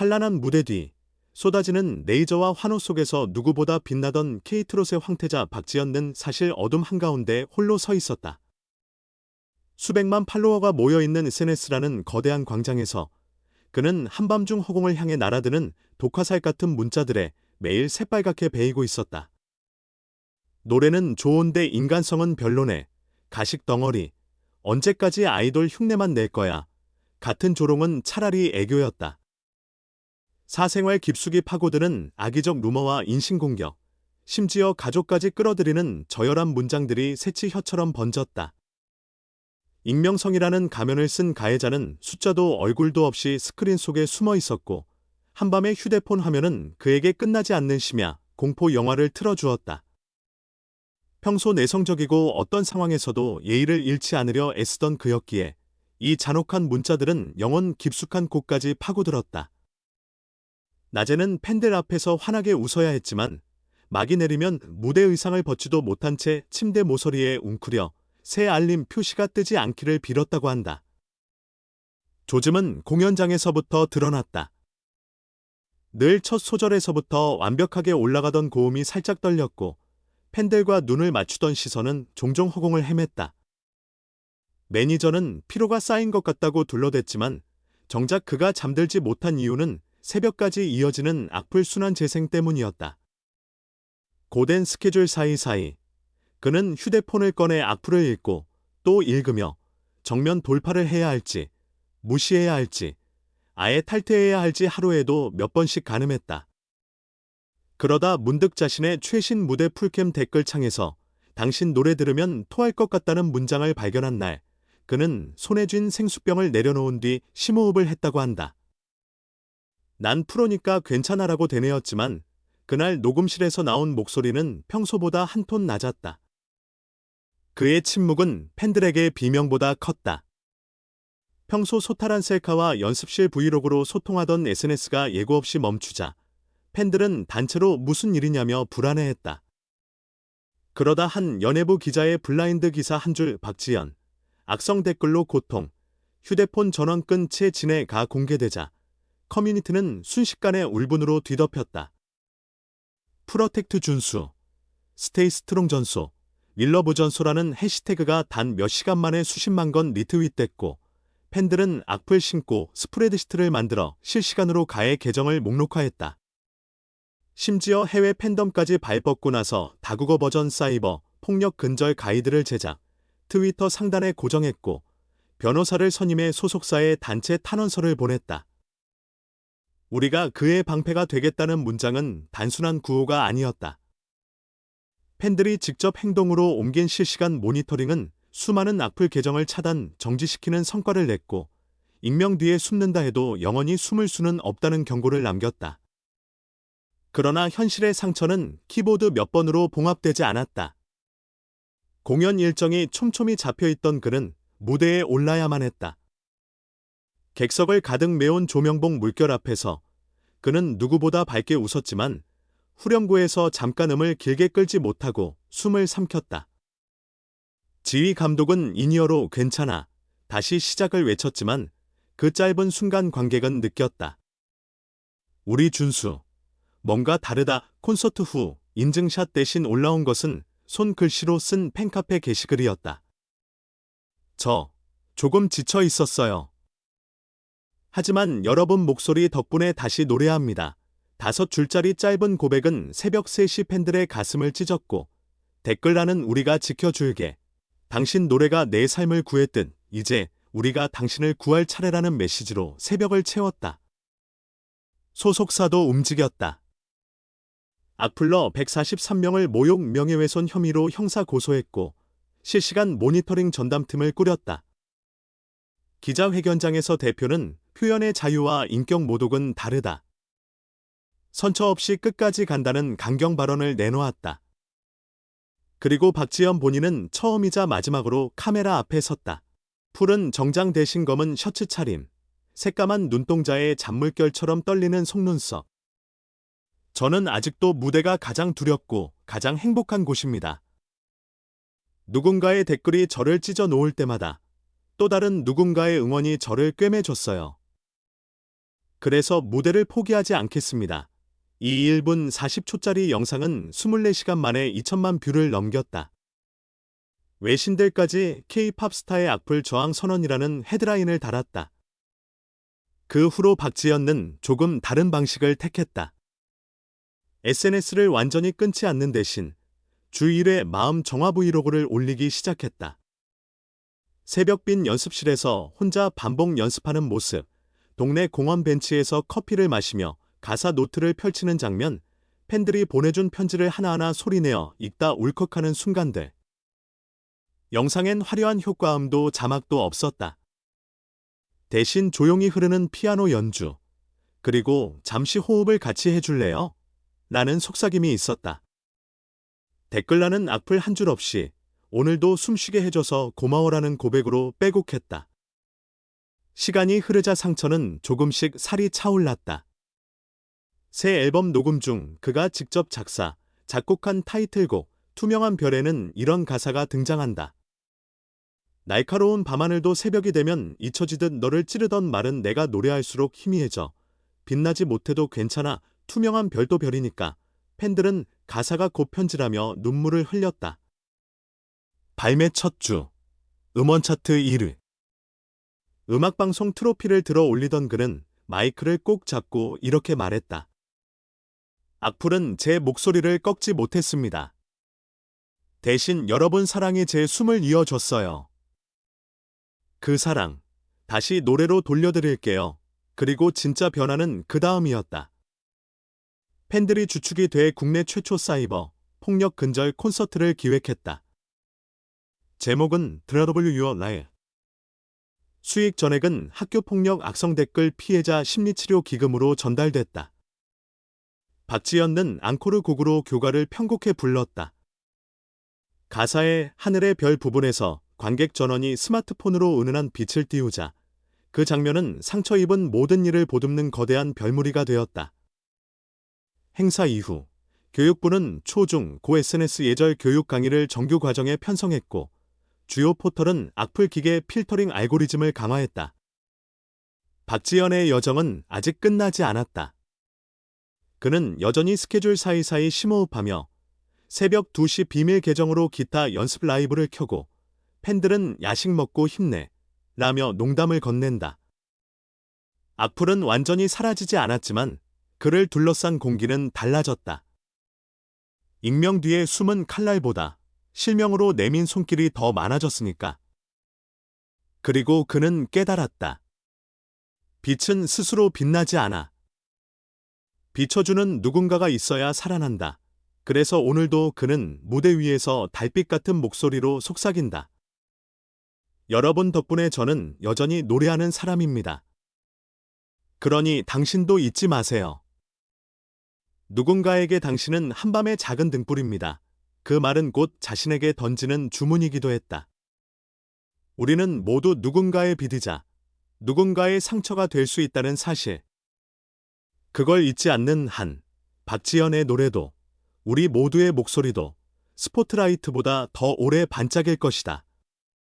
찬란한 무대 뒤 쏟아지는 레이저와 환호 속에서 누구보다 빛나던 케이트롯의 황태자 박지연은 사실 어둠 한가운데 홀로 서 있었다. 수백만 팔로워가 모여있는 SNS라는 거대한 광장에서 그는 한밤중 허공을 향해 날아드는 독화살 같은 문자들에 매일 새빨갛게 베이고 있었다. 노래는 좋은데 인간성은 별로네. 가식 덩어리. 언제까지 아이돌 흉내만 낼 거야. 같은 조롱은 차라리 애교였다. 사생활 깊숙이 파고드는 악의적 루머와 인신공격, 심지어 가족까지 끌어들이는 저열한 문장들이 새치 혀처럼 번졌다. 익명성이라는 가면을 쓴 가해자는 숫자도 얼굴도 없이 스크린 속에 숨어 있었고, 한밤의 휴대폰 화면은 그에게 끝나지 않는 심야, 공포 영화를 틀어주었다. 평소 내성적이고 어떤 상황에서도 예의를 잃지 않으려 애쓰던 그였기에 이 잔혹한 문자들은 영혼 깊숙한 곳까지 파고들었다. 낮에는 팬들 앞에서 환하게 웃어야 했지만 막이 내리면 무대 의상을 벗지도 못한 채 침대 모서리에 웅크려 새 알림 표시가 뜨지 않기를 빌었다고 한다. 조짐은 공연장에서부터 드러났다. 늘 첫 소절에서부터 완벽하게 올라가던 고음이 살짝 떨렸고 팬들과 눈을 맞추던 시선은 종종 허공을 헤맸다. 매니저는 피로가 쌓인 것 같다고 둘러댔지만 정작 그가 잠들지 못한 이유는 새벽까지 이어지는 악플 순환 재생 때문이었다. 고된 스케줄 사이사이 그는 휴대폰을 꺼내 악플을 읽고 또 읽으며 정면 돌파를 해야 할지 무시해야 할지 아예 탈퇴해야 할지 하루에도 몇 번씩 가늠했다. 그러다 문득 자신의 최신 무대 풀캠 댓글창에서 당신 노래 들으면 토할 것 같다는 문장을 발견한 날, 그는 손에 쥔 생수병을 내려놓은 뒤 심호흡을 했다고 한다. 난 프로니까 괜찮아라고 되뇌었지만 그날 녹음실에서 나온 목소리는 평소보다 한 톤 낮았다. 그의 침묵은 팬들에게 비명보다 컸다. 평소 소탈한 셀카와 연습실 브이로그로 소통하던 SNS가 예고 없이 멈추자 팬들은 단체로 무슨 일이냐며 불안해했다. 그러다 한 연예부 기자의 블라인드 기사 한 줄 박지연, 악성 댓글로 고통, 휴대폰 전원 끈 채 진해가 공개되자 커뮤니티는 순식간에 울분으로 뒤덮였다. 프로텍트 준수, 스테이 스트롱 전소, 윌러브 전소라는 해시태그가 단 몇 시간 만에 수십만 건 리트윗됐고 팬들은 악플 신고 스프레드시트를 만들어 실시간으로 가해 계정을 목록화했다. 심지어 해외 팬덤까지 발벗고 나서 다국어 버전 사이버 폭력 근절 가이드를 제작, 트위터 상단에 고정했고 변호사를 선임해 소속사에 단체 탄원서를 보냈다. 우리가 그의 방패가 되겠다는 문장은 단순한 구호가 아니었다. 팬들이 직접 행동으로 옮긴 실시간 모니터링은 수많은 악플 계정을 차단, 정지시키는 성과를 냈고 익명 뒤에 숨는다 해도 영원히 숨을 수는 없다는 경고를 남겼다. 그러나 현실의 상처는 키보드 몇 번으로 봉합되지 않았다. 공연 일정이 촘촘히 잡혀있던 그는 무대에 올라야만 했다. 객석을 가득 메운 조명봉 물결 앞에서 그는 누구보다 밝게 웃었지만 후렴구에서 잠깐 음을 길게 끌지 못하고 숨을 삼켰다. 지휘 감독은 인이어로 괜찮아 다시 시작을 외쳤지만 그 짧은 순간 관객은 느꼈다. 우리 준수. 뭔가 다르다. 콘서트 후 인증샷 대신 올라온 것은 손글씨로 쓴 팬카페 게시글이었다. 저 조금 지쳐 있었어요. 하지만 여러분 목소리 덕분에 다시 노래합니다. 다섯 줄짜리 짧은 고백은 새벽 3시 팬들의 가슴을 찢었고 댓글란은 우리가 지켜줄게. 당신 노래가 내 삶을 구했듯 이제 우리가 당신을 구할 차례라는 메시지로 새벽을 채웠다. 소속사도 움직였다. 악플러 143명을 모욕 명예훼손 혐의로 형사 고소했고 실시간 모니터링 전담팀을 꾸렸다. 기자회견장에서 대표는 표현의 자유와 인격 모독은 다르다. 선처 없이 끝까지 간다는 강경 발언을 내놓았다. 그리고 박지연 본인은 처음이자 마지막으로 카메라 앞에 섰다. 푸른 정장 대신 검은 셔츠 차림, 새까만 눈동자에 잔물결처럼 떨리는 속눈썹. 저는 아직도 무대가 가장 두렵고 가장 행복한 곳입니다. 누군가의 댓글이 저를 찢어 놓을 때마다 또 다른 누군가의 응원이 저를 꿰매줬어요. 그래서 무대를 포기하지 않겠습니다. 이 1분 40초짜리 영상은 24시간 만에 2천만 뷰를 넘겼다. 외신들까지 K-팝 스타의 악플 저항 선언이라는 헤드라인을 달았다. 그 후로 박지연은 조금 다른 방식을 택했다. SNS를 완전히 끊지 않는 대신 주 1회 마음 정화 브이로그를 올리기 시작했다. 새벽빈 연습실에서 혼자 반복 연습하는 모습, 동네 공원 벤치에서 커피를 마시며 가사 노트를 펼치는 장면, 팬들이 보내준 편지를 하나하나 소리내어 읽다 울컥하는 순간들. 영상엔 화려한 효과음도 자막도 없었다. 대신 조용히 흐르는 피아노 연주, 그리고 잠시 호흡을 같이 해줄래요? 라는 속삭임이 있었다. 댓글란은 악플 한 줄 없이 오늘도 숨쉬게 해줘서 고마워라는 고백으로 빼곡했다. 시간이 흐르자 상처는 조금씩 살이 차올랐다. 새 앨범 녹음 중 그가 직접 작사, 작곡한 타이틀곡 투명한 별에는 이런 가사가 등장한다. 날카로운 밤하늘도 새벽이 되면 잊혀지듯 너를 찌르던 말은 내가 노래할수록 희미해져. 빛나지 못해도 괜찮아. 투명한 별도 별이니까. 팬들은 가사가 곧 편지라며 눈물을 흘렸다. 발매 첫 주. 음원 차트 1위. 음악방송 트로피를 들어 올리던 그는 마이크를 꼭 잡고 이렇게 말했다. 악플은 제 목소리를 꺾지 못했습니다. 대신 여러분 사랑이 제 숨을 이어줬어요. 그 사랑, 다시 노래로 돌려드릴게요. 그리고 진짜 변화는 그 다음이었다. 팬들이 주축이 돼 국내 최초 사이버 폭력 근절 콘서트를 기획했다. 제목은 드라더블 유어 라일. 수익 전액은 학교폭력 악성 댓글 피해자 심리치료 기금으로 전달됐다. 박지연은 앙코르 곡으로 교가를 편곡해 불렀다. 가사의 하늘의 별 부분에서 관객 전원이 스마트폰으로 은은한 빛을 띄우자 그 장면은 상처 입은 모든 일을 보듬는 거대한 별무리가 되었다. 행사 이후 교육부는 초중 고 SNS 예절 교육 강의를 정규 과정에 편성했고 주요 포털은 악플 기계 필터링 알고리즘을 강화했다. 박지연의 여정은 아직 끝나지 않았다. 그는 여전히 스케줄 사이사이 심호흡하며 새벽 2시 비밀 계정으로 기타 연습 라이브를 켜고 팬들은 야식 먹고 힘내 라며 농담을 건넨다. 악플은 완전히 사라지지 않았지만 그를 둘러싼 공기는 달라졌다. 익명 뒤에 숨은 칼날보다 실명으로 내민 손길이 더 많아졌으니까. 그리고 그는 깨달았다. 빛은 스스로 빛나지 않아. 비춰주는 누군가가 있어야 살아난다. 그래서 오늘도 그는 무대 위에서 달빛 같은 목소리로 속삭인다. 여러분 덕분에 저는 여전히 노래하는 사람입니다. 그러니 당신도 잊지 마세요. 누군가에게 당신은 한밤의 작은 등불입니다. 그 말은 곧 자신에게 던지는 주문이기도 했다. 우리는 모두 누군가의 비드자, 누군가의 상처가 될 수 있다는 사실. 그걸 잊지 않는 한, 박지연의 노래도, 우리 모두의 목소리도 스포트라이트보다 더 오래 반짝일 것이다.